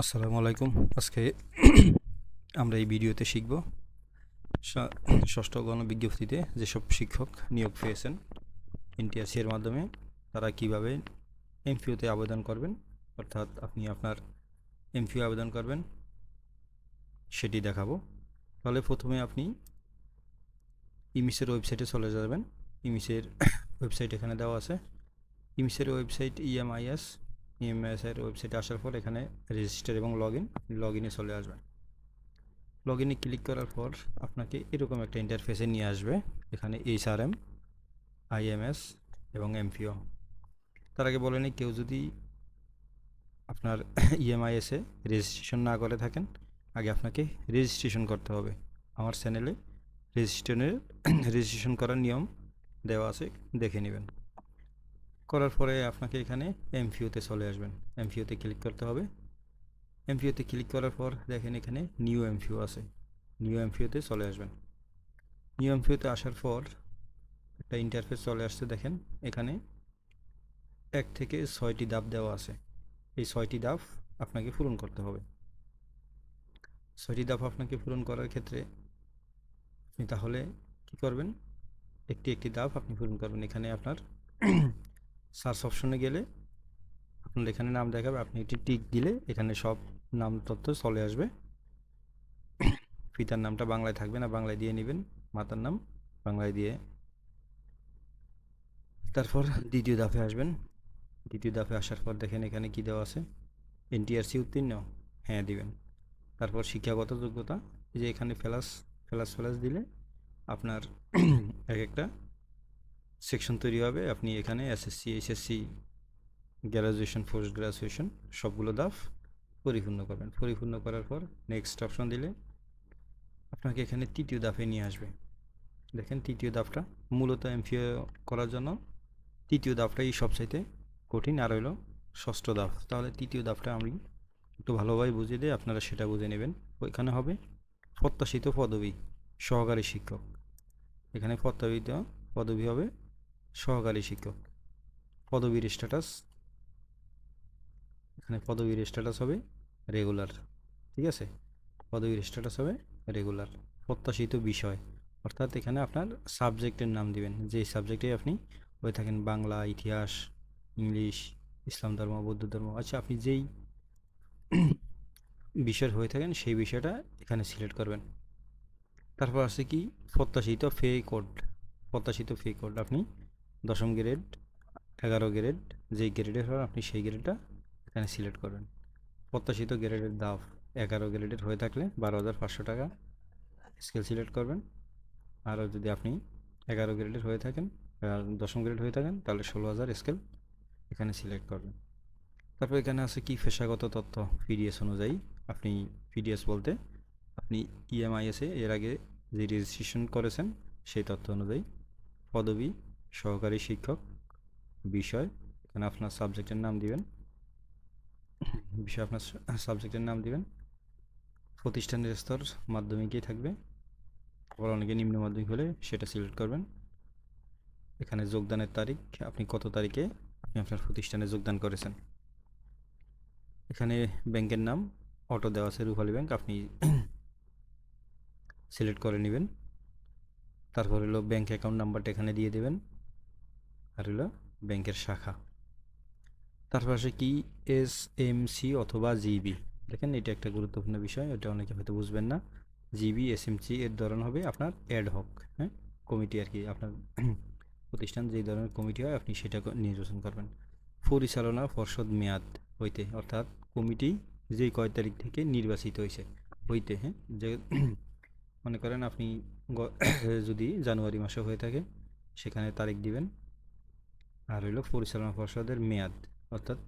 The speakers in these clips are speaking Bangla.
আসসালামু আলাইকুম। আজকে আমরা এই ভিডিওতে শিখব ষষ্ঠ গণবিজ্ঞপ্তিতে যেসব শিক্ষক নিয়োগ পেয়েছেন এনটিআরসি এর মাধ্যমে, তারা কীভাবে এমপিওতে আবেদন করবেন, অর্থাৎ আপনি আপনার এমপিও আবেদন করবেন, সেটি দেখাবো। তাহলে প্রথমে আপনি ইমিসের ওয়েবসাইটে চলে যাবেন। ইমিসের ওয়েবসাইট এখানে দেওয়া আছে। ইমিসের ওয়েবসাইট E ইএমআইএস ইএমআইএস এর ওয়েবসাইটে আসার পর এখানে রেজিস্টার এবং লগ ইন লগ ইনে চলে আসবেন। লগ ইনে ক্লিক করার পর আপনাকে এরকম একটা ইন্টারফেসে নিয়ে আসবে, এখানে এইচ আর এম আইএমএস এবং এমপিও তার আগে বলেনি কেউ যদি আপনার E ইএমআইএসে রেজিস্ট্রেশন না করে থাকেন, আগে আপনাকে রেজিস্ট্রেশন করতে হবে। আমার চ্যানেলে রেজিস্ট্রেশনের রেজিস্ট্রেশন করার নিয়ম দেওয়া আছে, দেখে নেবেন। করার পরে আপনাকে এখানে এমফিওতে চলে আসবেন। এমফিওতে ক্লিক করতে হবে। এমফিওতে ক্লিক করার পর দেখেন এখানে নিউ এমফিও আছে। নিউ এমফিওতে চলে আসবেন। নিউ এমফিওতে আসার পর একটা ইন্টারফেস চলে আসছে দেখেন। এখানে এক থেকে ছয়টি ধাপ দেওয়া আছে। এই ছয়টি ধাপ আপনাকে পূরণ করতে হবে। ছয়টি ধাপ আপনাকে পূরণ করার ক্ষেত্রে আপনি তাহলে কি করবেন? একটি একটি ধাপ আপনি পূরণ করবেন। এখানে আপনার সার্চ অপশনে গেলে আপনার এখানে নাম দেখাবে, আপনি একটি টিক দিলে এখানে সব নাম তথ্য চলে আসবে। পিতার নামটা বাংলায় থাকবে না, বাংলায় দিয়ে নেবেন, মাতার নাম বাংলায় দিয়ে। তারপর দ্বিতীয় দাফে আসবেন। দ্বিতীয় দাফে আসার পর দেখেন এখানে কি দেওয়া আছে? এনটিআরসি উত্তীর্ণ। হ্যাঁ দিবেন। তারপর শিক্ষাগত যোগ্যতা যে এখানে ফেলাস ফেলাস ফেলাস দিলে আপনার এক একটা সেকশন তৈরি হবে। আপনি এখানে SSC HSC graduation post graduation সবগুলো দাফ পরিপূর্ণ করবেন। পরিপূর্ণ করার পর নেক্সট অপশন দিলে আপনাকে এখানে তৃতীয় দাফে নিয়ে আসবে। দেখেন তৃতীয় দাফটা মূলত এমফিও করার জন্য তৃতীয় ধাপটাই সবচাইতে কঠিন আর হলো ষষ্ঠ দাফ। তাহলে তৃতীয় দাফটা আমি একটু ভালোভাবে বুঝিয়ে দিই আপনারা সেটা বুঝে নেবেন। ওইখানে হবে প্রত্যাশিত পদবী, সহকারী শিক্ষক। এখানে প্রত্যাশিত পদবী হবে সহকারী শিক্ষক। পদবীর স্ট্যাটাস এখানে পদবীর স্ট্যাটাস হবে রেগুলার ঠিক আছে? পদবীর স্ট্যাটাস হবে রেগুলার প্রত্যাশিত বিষয়। অর্থাৎ এখানে আপনার সাবজেক্টের নাম দিবেন। যেই সাবজেক্টে আপনি হয়ে থাকেন বাংলা, ইতিহাস, ইংলিশ, ইসলাম ধর্ম, বৌদ্ধ ধর্ম। আচ্ছা আপনি যেই বিষয়ের হয়ে থাকেন সেই বিষয়টা এখানে সিলেক্ট করবেন। তারপর আছে কি? প্রত্যাশিত ফে কোড প্রত্যাশিত ফে কোড আপনি দশম গ্রেড এগারো গ্রেড যেই গ্রেডের হয় আপনি সেই গ্রেডটা এখানে সিলেক্ট করবেন। প্রত্যাশিত গ্রেডের দাম এগারো গ্রেডের হয়ে থাকলে বারো হাজার পাঁচশো টাকা স্কেল সিলেক্ট করবেন। আরও যদি আপনি এগারো গ্রেডের হয়ে থাকেন দশম গ্রেড হয়ে থাকেন, তাহলে ষোলো হাজার স্কেল এখানে সিলেক্ট করবেন। তারপর এখানে আছে কি পেশাগত তথ্য? পিডিএস অনুযায়ী আপনি পিডিএস বলতে আপনি E ইএমআইএসে এর আগে যে রেজিস্ট্রেশন করেছেন সেই তথ্য অনুযায়ী পদবী সহকারী শিক্ষক, বিষয় এখানে আপনার সাবজেক্টের নাম দিবেন? বিষয় আপনার সাবজেক্টের নাম দিবেন। প্রতিষ্ঠানের স্তর মাধ্যমিকেই থাকবে। আবার অনেকে নিম্ন মাধ্যমিক হলে সেটা সিলেক্ট করবেন। এখানে যোগদানের তারিখ, আপনি কত তারিখে আপনি আপনার প্রতিষ্ঠানে যোগদান করেছেন? এখানে ব্যাংকের নাম, অটো দেওয়া আছে, রূপালী ব্যাংক, আপনি সিলেক্ট করে নেবেন। তারপর হলো ব্যাংক অ্যাকাউন্ট নাম্বারটা এখানে দিয়ে দেবেন। আর হলো ব্যাংকের শাখা। তারপর আসে কি এস এম সি অথবা জিবি দেখেন, এটা একটা গুরুত্বপূর্ণ বিষয়, এটা অনেকে হয়তো বুঝবেন না। জিবি এস এম সি এর ধরন হবে আপনার অ্যাড হক হ্যাঁ? কমিটি আর কি, আপনার প্রতিষ্ঠান যেই ধরনের কমিটি হয়, আপনি সেটা নির্বাচন করবেন। পরিচালনা পর্ষদ মেয়াদ হইতে, অর্থাৎ কমিটি যেই কয় তারিখ থেকে নির্বাচিত হয়েছে হইতে হ্যাঁ? যে মনে করেন আপনি যদি জানুয়ারি মাসে হয়ে থাকে, সেখানে তারিখ দিবেন। আর হইল পরিচালনা পর্ষদের মেয়াদ। অর্থাৎ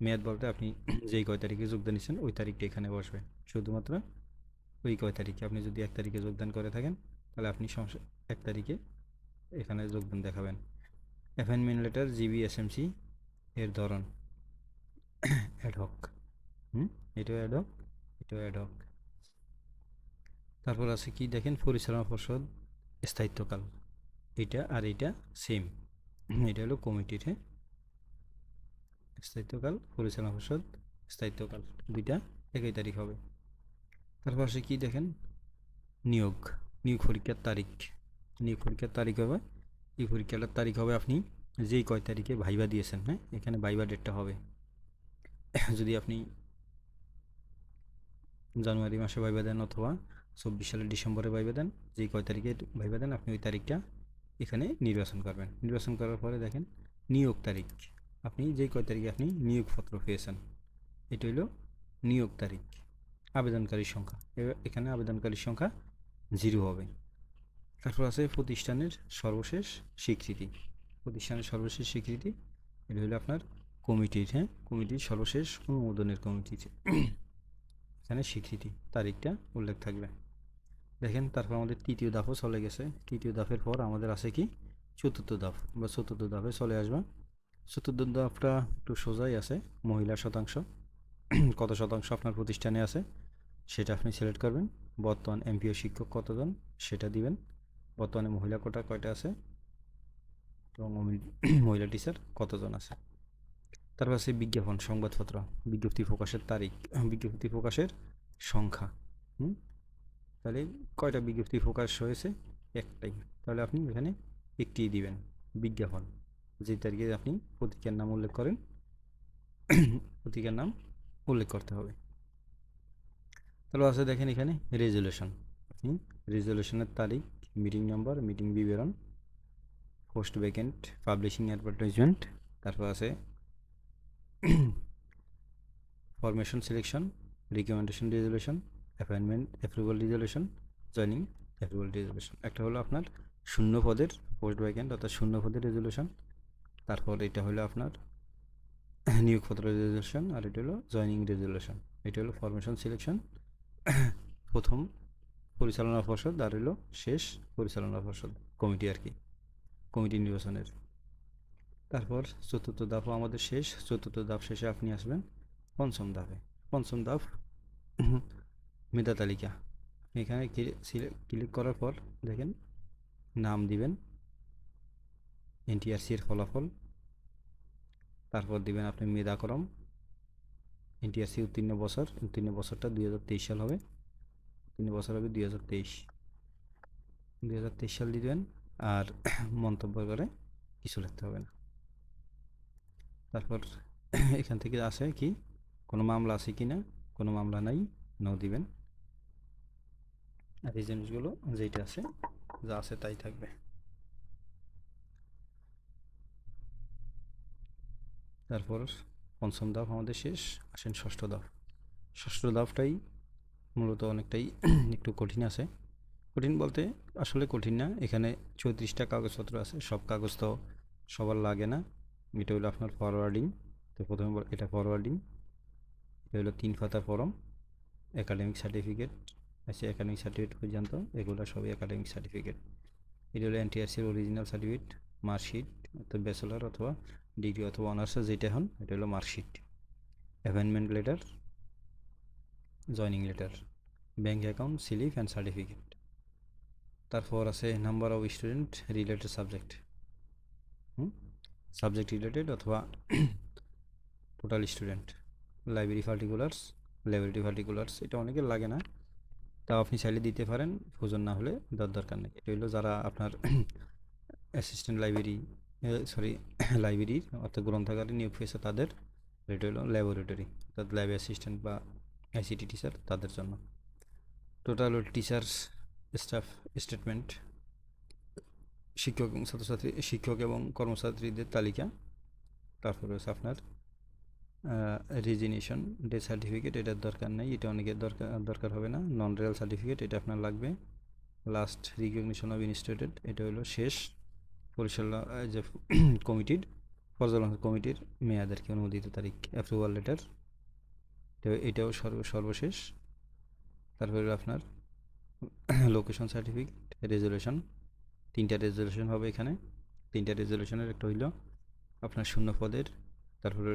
মেয়াদ বলতে আপনি যেই কয় তারিখে যোগদান নিচ্ছেন ওই তারিখটা এখানে বসবে। শুধুমাত্র ওই কয় তারিখে। আপনি যদি এক তারিখে যোগদান করে থাকেন, তাহলে আপনি এক তারিখে এখানে যোগদান দেখাবেন। অ্যাপয়েন্টমেন্ট লেটার জিবি এসএমসি এর ধরন। অ্যাডহক হুম? এটাও অ্যাডহক এটাও অ্যাডহক তারপর আছে কি? দেখেন পরিচালনা পর্ষদ স্থায়িত্বকাল। এটা আর এটা সেম এটা হলো কমিটির হ্যাঁ? স্থায়িত্বকাল, পরিচালনা পর্ষদ, স্থায়িত্বকাল দুইটা, একই তারিখ হবে। তারপর আসে কি দেখেন? নিয়োগ নিয়োগ পরীক্ষার তারিখ। নিয়োগ পরীক্ষার তারিখ হবে, এই পরীক্ষাটার তারিখ হবে আপনি যেই কয় তারিখে ভাইবা দিয়েছেন হ্যাঁ? এখানে ভাইবা ডেটটা হবে। যদি আপনি জানুয়ারি মাসে ভাইবা দেন অথবা চব্বিশ সালের ডিসেম্বরে ভাইবা দেন, যেই কয় তারিখে ভাইবা দেন, আপনি ওই তারিখটা এখানে নির্বাচন করবেন। নির্বাচন করার পরে দেখেন, নিয়োগ তারিখ। আপনি যেই কয় তারিখে আপনি নিয়োগপত্র পেয়েছেন, এটা হলো নিয়োগ তারিখ, আবেদনকারীর সংখ্যা। এখানে আবেদনকারীর সংখ্যা জিরো হবে। তারপর আছে প্রতিষ্ঠানের সর্বশেষ স্বীকৃতি। প্রতিষ্ঠানের সর্বশেষ স্বীকৃতি, এটা হলো আপনার কমিটির হ্যাঁ? কমিটির সর্বশেষ অনুমোদনের কমিটির এখানে স্বীকৃতি, তারিখটা উল্লেখ থাকবে। দেখেন, তারপর আমাদের তৃতীয় ধাপও চলে গেছে। তৃতীয় ধাপের পর আমাদের আছে কি? চতুর্থ ধাপ বা চতুর্থ ধাপে চলে আসবে। চতুর্থ ধাপটা একটু সোজাই আছে, মহিলা শতাংশ। কত শতাংশ আপনার প্রতিষ্ঠানে আছে? সেটা আপনি সিলেক্ট করবেন। বর্তমান এমপিও শিক্ষক কতজন? সেটা দিবেন। বর্তমানে মহিলা কোটা কয়টা আছে? এবং মহিলা টিচার কতজন আছে? তারপর আছে বিজ্ঞাপন সংবাদপত্র। বিজ্ঞপ্তি প্রকাশের তারিখ। বিজ্ঞপ্তি প্রকাশের সংখ্যা। তাহলে কয়টা বিজ্ঞপ্তি প্রকাশ হয়েছে? একটাই। তাহলে আপনি এখানে একটি দিবেন, বিজ্ঞাপন, যে তারিখে আপনি পত্রিকার নাম উল্লেখ করেন। পত্রিকার নাম উল্লেখ করতে হবে। তাহলে আছে দেখেন এখানে রেজুলেশন আপনি রেজুলেশনের তারিখ মিটিং নম্বর মিটিং বিবরণ পোস্ট ভ্যাকেন্ট পাবলিশিং অ্যাডভার্টাইজমেন্ট তারপর আছে formation selection recommendation resolution appointment approval resolution joining approval resolution একটা হলো আপনার শূন্য পদের পোস্ট ভ্যাকেন্ট অর্থাৎ শূন্য পদের রেজুলেশন তারপর এটা হলো আপনার নিয়োগপত্র রেজুলেশন আর এটা হলো জয়নিং রেজুলেশন এটা হলো ফরমেশন সিলেকশন প্রথম পরিচালনা পর্ষদ, আর হলো শেষ পরিচালনা পর্ষদ কমিটি আর কি কমিটি নির্বাচনের। তারপর চতুর্থ ধাপও আমাদের শেষ, চতুর্থ ধাপ শেষে আপনি আসবেন পঞ্চম ধাপে। পঞ্চম ধাপ মেধা তালিকা। এখানে ক্লিক করার পর দেখেন নাম দিবেন, এনটিআরসি এর ফলাফল। তারপর দিবেন আপনি মেধাক্রম এনটিআরসি উত্তীর্ণ বছর, উত্তীর্ণ বছরটা দুই হাজার তেইশ সাল হবে। উত্তীর্ণ বছর হবে দুই হাজার তেইশ। দুই হাজার তেইশ সাল দিবেন আর মন্তব্য করে কিছু লিখতে হবে না। তারপর এখান থেকে আসে কি, কোনো মামলা আছে কি না কোনো মামলা নাই, নাও দিবেন। আর জিনিসগুলো যেটা আছে, যা আছে তাই থাকবে। তারপর পঞ্চম ধাপ আমাদের শেষ, আসেন ষষ্ঠ ধাপ। ষষ্ঠ ধাপটাই মূলত অনেকটাই একটু কঠিন আছে। কঠিন বলতে আসলে কঠিন না, এখানে চৌত্রিশটা কাগজপত্র আছে, সব কাগজ তো সবার লাগে না। এটা হলো আপনার ফরওয়ার্ডিং তো প্রথমে এটা ফরওয়ার্ডিং এটা হলো তিন পাতা ফর্ম একাডেমিক সার্টিফিকেট আছে একাডেমিক সার্টিফিকেট পর্যন্ত, এগুলো সবই একাডেমিক সার্টিফিকেট এটা হলো এনটিআরসির অরিজিনাল সার্টিফিকেট মার্কশিট অর্থাৎ ব্যাচেলার অথবা ডিগ্রি অথবা অনার্স যেটা হন, এটা হলো marksheet appointment letter joining letter bank account slip and certificate তারপর আছে number of student related subject subject related অথবা total student library particulars library particulars এটা অনেকের লাগে না। তাও আপনি চাইলে দিতে পারেন, প্রয়োজন না হলে দেওয়ার দরকার নেই। এটা হলো যারা আপনার অ্যাসিস্ট্যান্ট লাইব্রেরি সরি লাইব্রেরির অর্থাৎ গ্রন্থাগারে নিয়োগ পেয়েছে তাদের, এটা হলো ল্যাবরেটরি অর্থাৎ ল্যাব অ্যাসিস্ট্যান্ট বা আইসিটি টিচার তাদের জন্য। টোটাল টিচার্স স্টাফ স্টেটমেন্ট শিক্ষক এবং ছাত্রছাত্রী, শিক্ষক এবং কর্মচারীদের তালিকা, তারপরে হচ্ছে আপনার রিজিনেশন ডে সার্টিফিকেট এটার দরকার নেই, এটা অনেকের দরকার দরকার হবে না। নন রেল সার্টিফিকেট এটা আপনার লাগবে। লাস্ট রিকগনিশন অফ ইনস্টিটিউট এটা হলো শেষ পরিচালনা যে কমিটির, পর্যালোচনা কমিটির মেয়াদের কি, অনুমোদিত তারিখ অ্যাপ্রুভাল লেটার এটাও সর্ব, সর্বশেষ। তারপরে আপনার লোকেশন সার্টিফিকেট রেজুলেশন তিনটা রেজুলেশন হবে এখানে। তিনটা রেজুলেশনের একটা হইল আপনার শূন্য পদের। তারপরে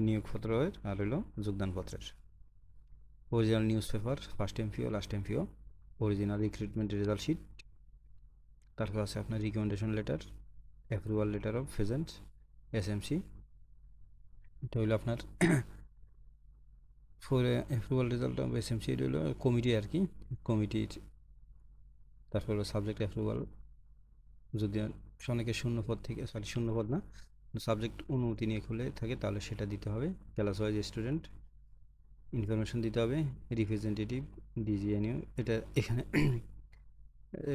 নিয়োগপত্রের আর হলো যোগদানপত্রের। Original news paper first MPO last MPO original recruitment result sheet তারপর আছে আপনার recommendation letter approval letter of present C এটা হইল আপনার four approval result of SMC হলো কমিটি আর কি কমিটির তারপর হলো সাবজেক্ট অ্যাপ্রুভাল যদি অনেকে শূন্য পদ থেকে সরি শূন্য পদ না সাবজেক্ট অনুমতি নিয়ে খুলে থাকে, তাহলে সেটা দিতে হবে। ক্লাস ওয়াইজ স্টুডেন্ট ইনফরমেশন দিতে হবে রিপ্রেজেন্টেটিভ ডিজিএনইউ এটা এখানে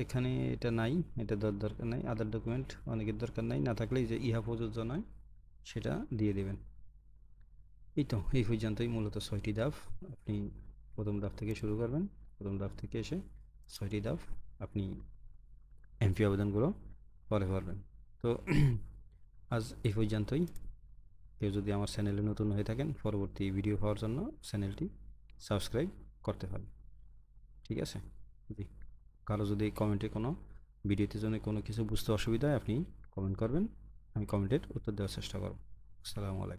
এখানে এটা নাই, এটা দরকার নাই আদার ডকুমেন্ট অনেকের দরকার নাই, না থাকলে যে ইহা প্রযোজ্য নয়, সেটা দিয়ে দেবেন। এই তো, এই পর্যন্তই মূলত ছয়টি ধাপ, আপনি প্রথম ধাপ থেকে শুরু করবেন, প্রথম ধাপ থেকে এসে ছয়টি ধাপ আপনি এমপি আবেদনগুলো পরে পারবেন তো আজ এই পর্যন্তই। কেউ যদি আমার চ্যানেলে নতুন হয়ে থাকেন, পরবর্তী ভিডিও পাওয়ার জন্য চ্যানেলটি সাবস্ক্রাইব করতে হবে। ঠিক আছে? জি। কারও যদি কমেন্টে কোনো, ভিডিওতে জন্য কোনো কিছু বুঝতে অসুবিধা আপনি কমেন্ট করবেন। আমি কমেন্টের উত্তর দেওয়ার চেষ্টা করব। আসসালামু আলাইকুম।